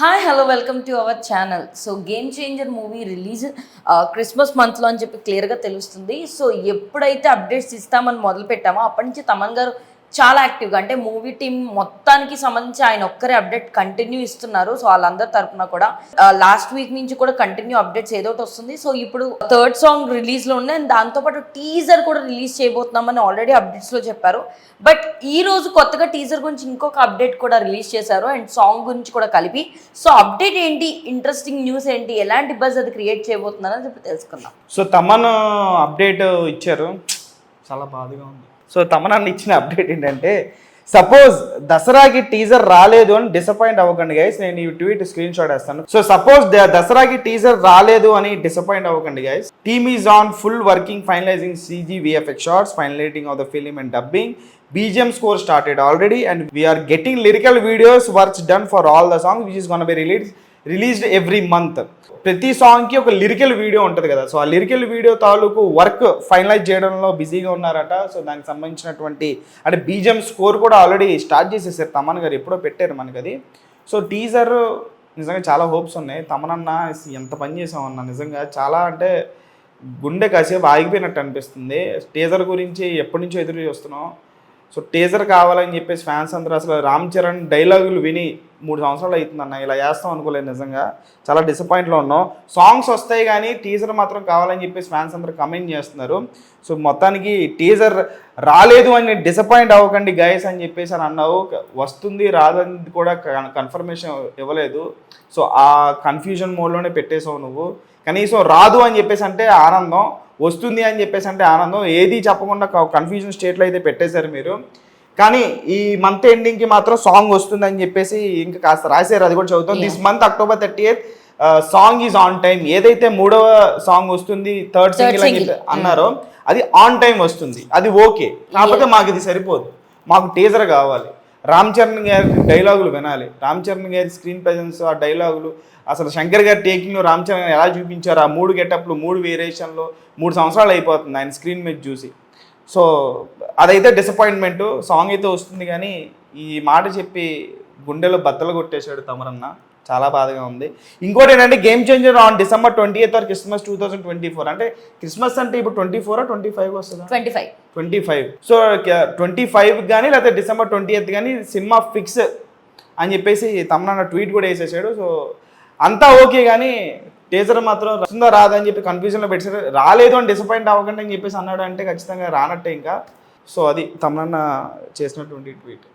Hi hello welcome to our channel so game changer movie release Christmas మంత్లో అని చెప్పి క్లియర్గా తెలుస్తుంది. సో ఎప్పుడైతే అప్డేట్స్ ఇస్తామని మొదలు పెట్టామో అప్పటి నుంచి తమన్ గారు చాలా యాక్టివ్గా అంటే మూవీ టీం మొత్తానికి సంబంధించి ఆయన ఒక్కరే అప్డేట్ కంటిన్యూ ఇస్తున్నారు. సో వాళ్ళందరి తరఫున కూడా లాస్ట్ వీక్ నుంచి కూడా కంటిన్యూ అప్డేట్స్ ఏదో ఒకటి వస్తుంది. సో ఇప్పుడు థర్డ్ సాంగ్ రిలీజ్లో ఉంది అండ్ దాంతోపాటు టీజర్ కూడా రిలీజ్ చేయబోతున్నామని ఆల్రెడీ అప్డేట్స్లో చెప్పారు. బట్ ఈ రోజు కొత్తగా టీజర్ గురించి ఇంకొక అప్డేట్ కూడా రిలీజ్ చేశారు. అండ్ సాంగ్ గురించి కూడా కలిపి. సో అప్డేట్ ఏంటి? ఇంట్రెస్టింగ్ న్యూస్ ఏంటి? ఎలాంటి బజ్ అది క్రియేట్ చేయబోతున్నారని చెప్పి తెలుసుకుందాం. సో తమన్ అప్డేట్ ఇచ్చారు. చాలా బాధగా ఉంది. సో తమన్ ఇచ్చిన అప్డేట్ ఏంటంటే సపోజ్ దసరాకి టీజర్ రాలేదు అని డిసప్పాయింట్ అవ్వకండి గైస్ నేను ఈ ట్వీట్ స్క్రీన్ షాట్ వేస్తాను. సో సపోజ్ దసరాకి టీజర్ రాలేదు అని డిసప్పాయింట్ అవ్వకండి guys team is on full working finalizing CG VFX shots finalizing of the film and dubbing BGM score started already and we are getting lyrical videos works done for all the songs which is gonna be released released every month. ప్రతి సాంగ్కి ఒక lyrical video ఉంటుంది కదా so ఆ lyrical video తాలూకు work finalise చేయడంలో బిజీగా ఉన్నారట. సో దానికి సంబంధించినటువంటి అంటే బీజం స్కోర్ కూడా ఆల్రెడీ స్టార్ట్ చేసేసారు. తమన్ గారు ఎప్పుడో పెట్టారు మనకి అది. సో టీజర్ నిజంగా చాలా హోప్స్ ఉన్నాయి. తమనన్న ఎంత పని చేసామన్న నిజంగా చాలా అంటే గుండె కాసేపు ఆగిపోయినట్టు అనిపిస్తుంది. టీజర్ గురించి ఎప్పటి నుంచో ఎదురు చూస్తున్నాం. సో టీజర్ కావాలని చెప్పేసి ఫ్యాన్స్ అందరూ అసలు రామ్ చరణ్ డైలాగులు విని మూడు సంవత్సరాలు అవుతుంది అన్న ఇలా చేస్తాం అనుకోలేదు నిజంగా. చాలా డిసప్పాయింట్లో ఉన్నాం. సాంగ్స్ వస్తాయి కానీ టీజర్ మాత్రం కావాలని చెప్పేసి ఫ్యాన్స్ అందరూ కమెంట్ చేస్తున్నారు. సో మొత్తానికి టీజర్ రాలేదు అని డిసప్పాయింట్ అవ్వకండి గైస్ అని చెప్పేసి అని అన్నావు. వస్తుంది రాదని కూడా కన్ఫర్మేషన్ ఇవ్వలేదు. సో ఆ కన్ఫ్యూజన్ మోడ్లోనే పెట్టేశావు నువ్వు. కనీసం రాదు అని చెప్పేసి అంటే ఆనందం వస్తుంది అని చెప్పేసి అంటే ఆనందం. ఏది చెప్పకుండా కన్ఫ్యూజన్ స్టేట్లో అయితే పెట్టేశారు మీరు. కానీ ఈ మంత్ ఎండింగ్కి మాత్రం సాంగ్ వస్తుంది అని చెప్పేసి ఇంకా కాస్త రాశారు అది కూడా చదువుతాం. This month October thirty eighth song is on time ఏదైతే మూడవ సాంగ్ వస్తుంది థర్డ్ సింగిల్ అని అన్నారో అది ఆన్ టైం వస్తుంది. అది ఓకే కాకపోతే మాకు ఇది సరిపోదు. మాకు టీజర్ కావాలి. రామ్ చరణ్ గారి డైలాగులు వినాలి. రామ్ చరణ్ గారి స్క్రీన్ ప్రజెన్స్ ఆ డైలాగులు అసలు శంకర్ గారి టేకింగ్లో రామ్ చరణ్ ఎలా చూపించారు? ఆ మూడు గెటప్లు మూడు వేరియేషన్లో మూడు సంవత్సరాలు అయిపోతుంది ఆయన స్క్రీన్ మీద చూసి. సో అదైతే డిసప్పాయింట్మెంట్ సాంగ్ అయితే వస్తుంది కానీ ఈ మాట చెప్పి గుండెలో బద్దలు కొట్టేశాడు తమరన్న. చాలా బాధగా ఉంది. ఇంకోటి ఏంటంటే game changer on December twenty eighth or Christmas two thousand twenty four అంటే క్రిస్మస్ అంటే ఇప్పుడు ట్వంటీ ఫోరా ట్వంటీ ఫైవ్ వస్తుందా? Twenty five twenty five so twenty five కానీ లేకపోతే డిసెంబర్ ట్వంటీ ఎయిత్ కానీ సినిమా ఫిక్స్ అని చెప్పేసి తమన్నా ట్వీట్ కూడా వేసేసాడు. సో అంతా ఓకే కానీ టీజర్ మాత్రం వస్తుందా రాదా అని చెప్పి కన్ఫ్యూజన్లో పెట్టారు రాలేదు అని డిసప్పాయింట్ అవ్వకండి అని చెప్పేసి అన్నాడు అంటే ఖచ్చితంగా రానట్టే ఇంకా. సో అది తమన్నా చేసినటువంటి ట్వీట్